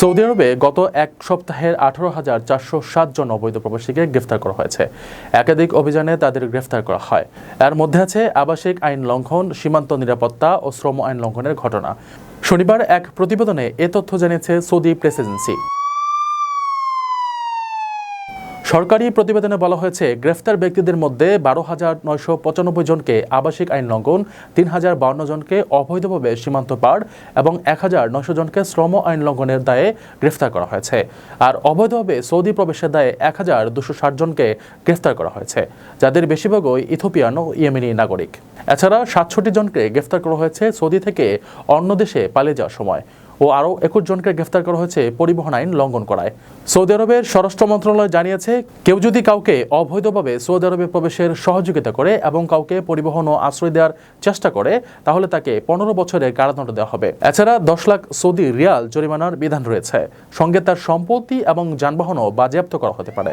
Saudi আরবে গত এক সপ্তাহের আঠারো হাজার চারশো সাত জন অবৈধ প্রবাসীকে গ্রেফতার করা হয়েছে। একাধিক অভিযানে তাদের গ্রেফতার করা হয়। এর মধ্যে আছে আবাসিক আইন লঙ্ঘন, সীমান্ত নিরাপত্তা ও শ্রম আইন লঙ্ঘনের ঘটনা। শনিবার এক প্রতিবেদনে এ তথ্য জানিয়েছে সৌদি প্রেস এজেন্সি। সরকারি প্রতিবেদনে বলা হয়েছে, গ্রেফতার ব্যক্তিদের মধ্যে বারো হাজার নয়শো পঁচানব্বই জনকে আবাসিক আইন লঙ্ঘন, তিন হাজার বাউন্ন জনকে অবৈধভাবে সীমান্ত পার এবং এক হাজার নয়শো জনকে শ্রম আইন লঙ্ঘনের দায়ে গ্রেফতার করা হয়েছে। আর অবৈধভাবে সৌদি প্রবেশের দায়ে এক হাজার দুশো ষাট জনকে গ্রেফতার করা হয়েছে, যাদের বেশিরভাগই ইথোপিয়ান ও ইয়েমেনি নাগরিক। এছাড়া সাতষট্টি জনকে গ্রেফতার করা হয়েছে সৌদি থেকে অন্য দেশে পালিয়ে যাওয়ার সময়। ও আরও একুশ জনকে গ্রেফতার করা হয়েছে পরিবহন আইন লঙ্ঘন করায়। সৌদি আরবের স্বরাষ্ট্র মন্ত্রণালয় জানিয়েছে, কেউ যদি কাউকে অবৈধভাবে সৌদি আরবে প্রবেশের সহযোগিতা করে এবং কাউকে পরিবহন ও আশ্রয় দেওয়ার চেষ্টা করে, তাহলে তাকে পনেরো বছরের কারাদণ্ড দেওয়া হবে। এছাড়া দশ লাখ সৌদি রিয়াল জরিমানার বিধান রয়েছে। সঙ্গে তার সম্পত্তি এবং যানবাহনও বাজেয়াপ্ত করা হতে পারে।